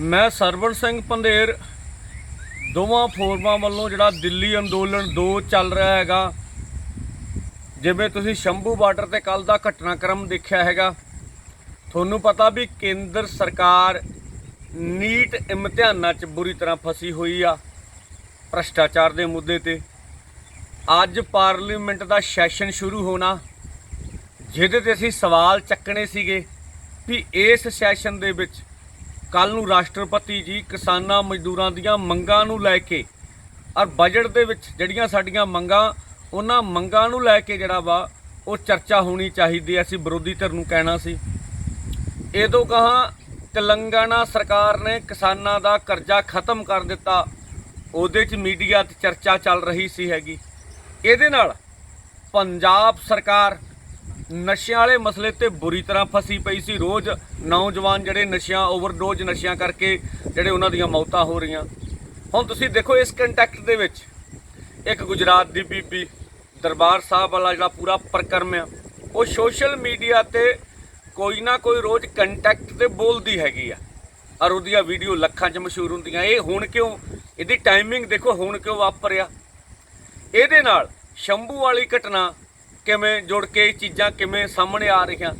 ਮੈਂ ਸਰਵਣ ਸਿੰਘ ਪੰਧੇਰ, ਦੋਵਾਂ ਫੋਰਮਾਂ ਵੱਲੋਂ ਜਿਹੜਾ ਦਿੱਲੀ ਅੰਦੋਲਨ 2 ਚੱਲ ਰਿਹਾ ਹੈਗਾ, ਜਿਵੇਂ ਤੁਸੀਂ ਸ਼ੰਭੂ ਬਾਰਡਰ ਤੇ ਕੱਲ ਦਾ ਘਟਨਾਕ੍ਰਮ ਦੇਖਿਆ ਹੈਗਾ, ਤੁਹਾਨੂੰ ਪਤਾ ਵੀ ਕੇਂਦਰ ਸਰਕਾਰ ਨੀਟ ਇਮਤਿਹਾਨਾਂ 'ਚ ਬੁਰੀ ਤਰ੍ਹਾਂ ਫਸੀ ਹੋਈ ਆ ਭ੍ਰਸ਼ਟਾਚਾਰ ਦੇ ਮੁੱਦੇ ਤੇ। ਅੱਜ ਪਾਰਲੀਮੈਂਟ ਦਾ ਸੈਸ਼ਨ ਸ਼ੁਰੂ ਹੋਣਾ, ਜਿਹਦੇ ਤੇ ਅਸੀਂ ਸਵਾਲ ਚੱਕਣੇ ਸੀਗੇ ਵੀ ਇਸ ਸੈਸ਼ਨ ਦੇ ਵਿੱਚ ਕੱਲ ਨੂੰ ਰਾਸ਼ਟਰਪਤੀ ਜੀ ਕਿਸਾਨਾਂ ਮਜ਼ਦੂਰਾਂ ਦੀਆਂ ਮੰਗਾਂ ਨੂੰ ਲੈ ਕੇ ਔਰ ਬਜਟ ਦੇ ਵਿੱਚ ਜਿਹੜੀਆਂ ਸਾਡੀਆਂ ਮੰਗਾਂ, ਉਹਨਾਂ ਮੰਗਾਂ ਨੂੰ ਲੈ ਕੇ ਜਿਹੜਾ ਵਾ, ਉਹ ਚਰਚਾ ਹੋਣੀ ਚਾਹੀਦੀ ਹੈ। ਅਸੀਂ ਵਿਰੋਧੀ ਧਿਰ ਨੂੰ ਕਹਿਣਾ ਸੀ। ਇਹ ਤੋਂ ਕਹਾ ਤੇਲੰਗਾਨਾ ਸਰਕਾਰ ਨੇ ਕਿਸਾਨਾਂ ਦਾ ਕਰਜ਼ਾ ਖਤਮ ਕਰ ਦਿੱਤਾ। ਉਹਦੇ 'ਚ ਮੀਡੀਆ 'ਤੇ ਚਰਚਾ ਚੱਲ ਰਹੀ ਸੀ ਹੈਗੀ। ਇਹਦੇ ਨਾਲ ਪੰਜਾਬ ਸਰਕਾਰ ਨਸ਼ਿਆਂ ਵਾਲੇ ਮਸਲੇ ਤੇ ਬੁਰੀ ਤਰ੍ਹਾਂ ਫਸੀ ਪਈ ਸੀ। ਰੋਜ਼ ਨੌਜਵਾਨ ਜਿਹੜੇ ਨਸ਼ਿਆਂ ਓਵਰਡੋਜ਼ ਨਸ਼ਿਆਂ ਕਰਕੇ ਜਿਹੜੇ ਉਹਨਾਂ ਦੀਆਂ ਮੌਤਾਂ ਹੋ ਰਹੀਆਂ। ਹੁਣ ਤੁਸੀਂ ਦੇਖੋ ਇਸ ਕੰਟੈਕਟ ਦੇ ਵਿੱਚ, ਇੱਕ ਗੁਜਰਾਤ ਦੀ ਬੀਬੀ ਦਰਬਾਰ ਸਾਹਿਬ ਵਾਲਾ ਜਿਹੜਾ ਪੂਰਾ ਪ੍ਰਕਰਮ ਆ, ਉਹ ਸੋਸ਼ਲ ਮੀਡੀਆ ਤੇ ਕੋਈ ਨਾ ਕੋਈ ਰੋਜ਼ ਕੰਟੈਕਟ ਤੇ ਬੋਲਦੀ ਹੈਗੀ ਆ। ਔਰ ਉਹਦੀਆਂ ਵੀਡੀਓ ਲੱਖਾਂ 'ਚ ਮਸ਼ਹੂਰ ਹੁੰਦੀਆਂ। ਇਹ ਹੁਣ ਕਿਉਂ? ਇਹਦੀ ਟਾਈਮਿੰਗ ਦੇਖੋ ਹੁਣ ਕਿਉਂ ਵਾਪਰਿਆ। ਇਹਦੇ ਨਾਲ ਸ਼ੰਭੂ ਵਾਲੀ ਘਟਨਾ ਕਿਵੇਂ ਜੁੜ ਕੇ ਇਹ ਚੀਜ਼ਾਂ ਕਿਵੇਂ ਸਾਹਮਣੇ ਆ ਰਹੀਆਂ।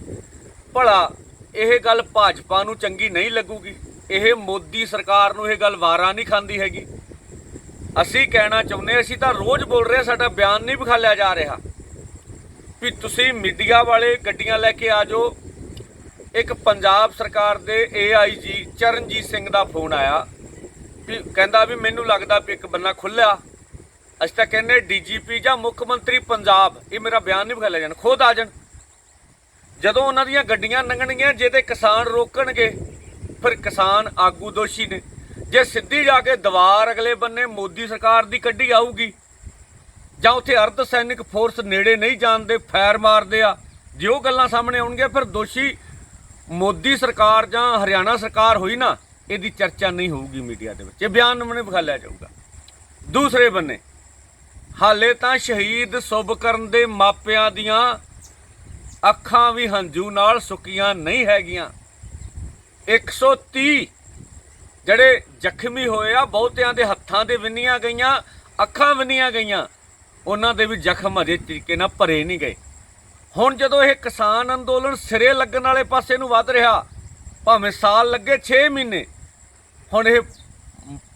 ਭਲਾ, ਇਹ ਗੱਲ ਭਾਜਪਾ ਨੂੰ ਚੰਗੀ ਨਹੀਂ ਲੱਗੂਗੀ। ਇਹ ਮੋਦੀ ਸਰਕਾਰ ਨੂੰ ਇਹ ਗੱਲ ਵਾਰਾ ਨਹੀਂ ਖਾਂਦੀ ਹੈਗੀ। ਅਸੀਂ ਕਹਿਣਾ ਚਾਹੁੰਦੇ ਅਸੀਂ ਤਾਂ ਰੋਜ਼ ਬੋਲ ਰਹੇ ਸਾਡਾ ਬਿਆਨ ਨਹੀਂ ਵਿਖਾਲਿਆ ਜਾ ਰਿਹਾ। ਵੀ ਤੁਸੀਂ ਮੀਡੀਆ ਵਾਲੇ ਗੱਡੀਆਂ ਲੈ ਕੇ ਆ ਜਾਓ। ਇੱਕ ਪੰਜਾਬ ਸਰਕਾਰ ਦੇ ਏਆਈਜੀ ਚਰਨਜੀਤ ਸਿੰਘ ਦਾ ਫੋਨ ਆਇਆ। ਵੀ ਕਹਿੰਦਾ ਵੀ ਮੈਨੂੰ ਲੱਗਦਾ ਵੀ ਇੱਕ ਬੰਨਾ ਖੁੱਲਿਆ ਅਸੀਂ ਤਾਂ ਕਹਿੰਦੇ ਡੀਜੀਪੀ ਜਾਂ ਮੁੱਖ ਮੰਤਰੀ ਪੰਜਾਬ, ਇਹ ਮੇਰਾ ਬਿਆਨ ਨਹੀਂ ਵਿਖਾਲਿਆ ਜਾਣ, ਖੁਦ ਆ ਜਾਣ। ਜਦੋਂ ਉਹਨਾਂ ਦੀਆਂ ਗੱਡੀਆਂ ਲੰਘਣਗੀਆਂ ਜਿਹਦੇ ਕਿਸਾਨ ਰੋਕਣਗੇ, ਫਿਰ ਕਿਸਾਨ ਆਗੂ ਦੋਸ਼ੀ ਨੇ। ਜੇ ਸਿੱਧੀ ਜਾ ਕੇ ਦੀਵਾਰ ਅਗਲੇ ਬੰਨੇ ਮੋਦੀ ਸਰਕਾਰ ਦੀ ਕੱਢੀ ਆਊਗੀ, ਜਾਂ ਉੱਥੇ ਅਰਧ ਸੈਨਿਕ ਫੋਰਸ ਨੇੜੇ ਨਹੀਂ ਜਾਣਦੇ ਫਾਇਰ ਮਾਰਦੇ ਆ, ਜੇ ਉਹ ਗੱਲਾਂ ਸਾਹਮਣੇ ਆਉਣਗੀਆਂ, ਫਿਰ ਦੋਸ਼ੀ ਮੋਦੀ ਸਰਕਾਰ ਜਾਂ ਹਰਿਆਣਾ ਸਰਕਾਰ ਹੋਈ ਨਾ, ਇਹਦੀ ਚਰਚਾ ਨਹੀਂ ਹੋਊਗੀ ਮੀਡੀਆ ਦੇ ਵਿੱਚ। ਇਹ ਬਿਆਨ ਨਮੂਨੇ ਵਿਖਾਲਿਆ ਜਾਊਗਾ। ਦੂਸਰੇ ਬੰਨੇ ਹਾਲੇ ਤਾਂ ਸ਼ਹੀਦ ਸੁਭਕਰਨ ਦੇ ਮਾਪਿਆਂ ਦੀਆਂ ਅੱਖਾਂ ਵੀ ਹੰਝੂ ਨਾਲ ਸੁੱਕੀਆਂ ਨਹੀਂ ਹੈਗੀਆਂ। 130 ਜਿਹੜੇ ਜ਼ਖਮੀ ਹੋਏ ਆ, ਬਹੁਤਿਆਂ ਦੇ ਹੱਥਾਂ ਦੇ ਵਿੰਨੀਆਂ ਗਈਆਂ, ਅੱਖਾਂ ਵਿੰਨੀਆਂ ਗਈਆਂ। ਉਹਨਾਂ ਦੇ ਵੀ ਜ਼ਖਮ ਅਜੇ ਤਰੀਕੇ ਨਾਲ ਭਰੇ ਨਹੀਂ ਗਏ। ਹੁਣ ਜਦੋਂ ਇਹ ਕਿਸਾਨ ਅੰਦੋਲਨ ਸਿਰੇ ਲੱਗਣ ਵਾਲੇ ਪਾਸੇ ਨੂੰ ਵੱਧ ਰਿਹਾ, ਭਾਵੇਂ ਸਾਲ ਲੱਗੇ 6 ਮਹੀਨੇ, ਹੁਣ ਇਹ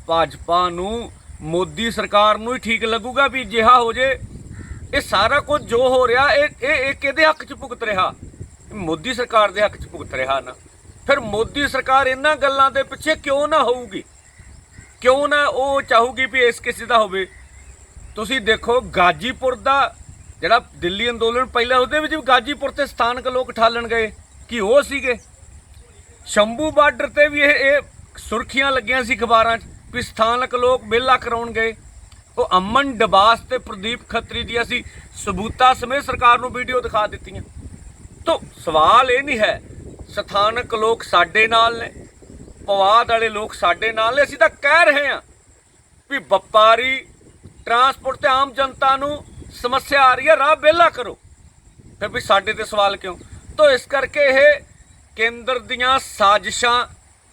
ਭਾਜਪਾ ਨੂੰ ਮੋਦੀ ਸਰਕਾਰ ਨੂੰ ਹੀ ਠੀਕ ਲੱਗੂਗਾ ਵੀ ਜਿਹਾ ਹੋ ਜੇ। ਇਹ ਸਾਰਾ ਕੁਝ ਜੋ ਹੋ ਰਿਹਾ, ਇਹ ਇਹ ਇਹ ਕਿਹਦੇ ਹੱਕ 'ਚ ਭੁਗਤ ਰਿਹਾ? ਮੋਦੀ ਸਰਕਾਰ ਦੇ ਹੱਕ 'ਚ ਭੁਗਤ ਰਿਹਾ ਨਾ। ਫਿਰ ਮੋਦੀ ਸਰਕਾਰ ਇਹਨਾਂ ਗੱਲਾਂ ਦੇ ਪਿੱਛੇ ਕਿਉਂ ਨਾ ਹੋਊਗੀ? ਕਿਉਂ ਨਾ ਉਹ ਚਾਹੂਗੀ ਵੀ ਇਸ ਕਿਸੇ ਦਾ ਹੋਵੇ? ਤੁਸੀਂ ਦੇਖੋ, ਗਾਜੀਪੁਰ ਦਾ ਜਿਹੜਾ ਦਿੱਲੀ ਅੰਦੋਲਨ ਪਹਿਲਾਂ ਉਹਦੇ ਵਿੱਚ ਵੀ ਗਾਜੀਪੁਰ ਤੇ ਸਥਾਨਕ ਲੋਕ ਠਾਲਣ ਗਏ। ਕਿ ਉਹ ਸੀਗੇ? ਸ਼ੰਭੂ ਬਾਰਡਰ ਤੇ ਵੀ ਇਹ ਇਹ ਸੁਰਖੀਆਂ ਲੱਗੀਆਂ ਸੀ ਅਖਬਾਰਾਂ 'ਚ। ਵੀ ਸਥਾਨਕ ਲੋਕ ਮੇਲਾ ਕਰਾਉਣ ਗਏ ਉਹ ਅਮਨ ਡਬਾਸ ਤੇ ਪ੍ਰਦੀਪ ਖੱਤਰੀ ਦੀ ਅਸੀਂ ਸਬੂਤਾ ਸਮੇਤ ਸਰਕਾਰ ਨੂੰ ਵੀਡੀਓ ਦਿਖਾ ਦਿੱਤੀਆਂ। ਤੋ ਸਵਾਲ ਇਹ ਨਹੀਂ ਹੈ, ਸਥਾਨਕ ਲੋਕ ਸਾਡੇ ਨਾਲ ਨੇ, ਪਵਾਦ ਵਾਲੇ ਲੋਕ ਸਾਡੇ ਨਾਲ ਨੇ, ਅਸੀਂ ਤਾਂ ਕਹਿ ਰਹੇ ਹਾਂ ਵੀ ਵਪਾਰੀ, ਟਰਾਂਸਪੋਰਟ ਤੇ ਆਮ ਜਨਤਾ ਨੂੰ ਸਮੱਸਿਆ ਆ ਰਹੀ ਹੈ, ਰਾਹ ਵਿਹਲਾ ਕਰੋ। ਫਿਰ ਵੀ ਸਾਡੇ ਤੇ ਸਵਾਲ ਕਿਉਂ? ਤੋ ਇਸ ਕਰਕੇ ਇਹ ਕੇਂਦਰ ਦੀਆਂ ਸਾਜ਼ਿਸ਼ਾਂ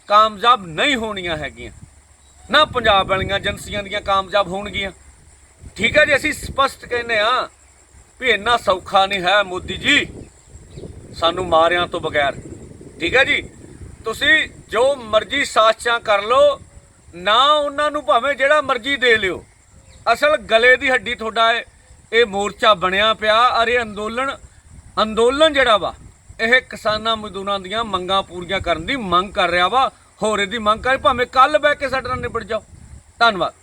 ਕਾਮਯਾਬ ਨਹੀਂ ਹੋਣੀਆਂ ਹੈਗੀਆਂ। ਨਾ ਪੰਜਾਬ ਵਾਲੀਆਂ ਏਜੰਸੀਆਂ ਦੀਆਂ ਕਾਮਯਾਬ ਹੋਣਗੀਆਂ। ਠੀਕ ਹੈ ਜੀ, ਅਸੀਂ ਸਪਸ਼ਟ ਕਹਿੰਦੇ ਆ ਵੀ ਇੰਨਾ ਸੌਖਾ ਨਹੀਂ ਹੈ ਮੋਦੀ ਜੀ, ਸਾਨੂੰ ਮਾਰਿਆਂ ਤੋਂ ਬਗੈਰ। ਠੀਕ ਹੈ ਜੀ, ਤੁਸੀਂ ਜੋ ਮਰਜ਼ੀ ਸਾਜ਼ਿਸ਼ਾਂ ਕਰ ਲਓ, ਨਾ ਉਹਨਾਂ ਨੂੰ ਭਾਵੇਂ ਜਿਹੜਾ ਮਰਜ਼ੀ ਦੇ ਲਿਓ। ਅਸਲ ਗਲੇ ਦੀ ਹੱਡੀ ਤੁਹਾਡਾ ਇਹ ਮੋਰਚਾ ਬਣਿਆ ਪਿਆ ਔਰ ਇਹ ਅੰਦੋਲਨ ਅੰਦੋਲਨ ਜਿਹੜਾ ਵਾ, ਇਹ ਕਿਸਾਨਾਂ ਮਜ਼ਦੂਰਾਂ ਦੀਆਂ ਮੰਗਾਂ ਪੂਰੀਆਂ ਕਰਨ ਦੀ ਮੰਗ ਕਰ ਰਿਹਾ ਵਾ। ਹੋਰ ਇਹਦੀ ਮੰਗ ਕਰ ਭਾਵੇਂ ਕੱਲ ਬਹਿ ਕੇ ਸਾਡੇ ਨਾਲ ਨਿਬੜ ਜਾਓ। ਧੰਨਵਾਦ।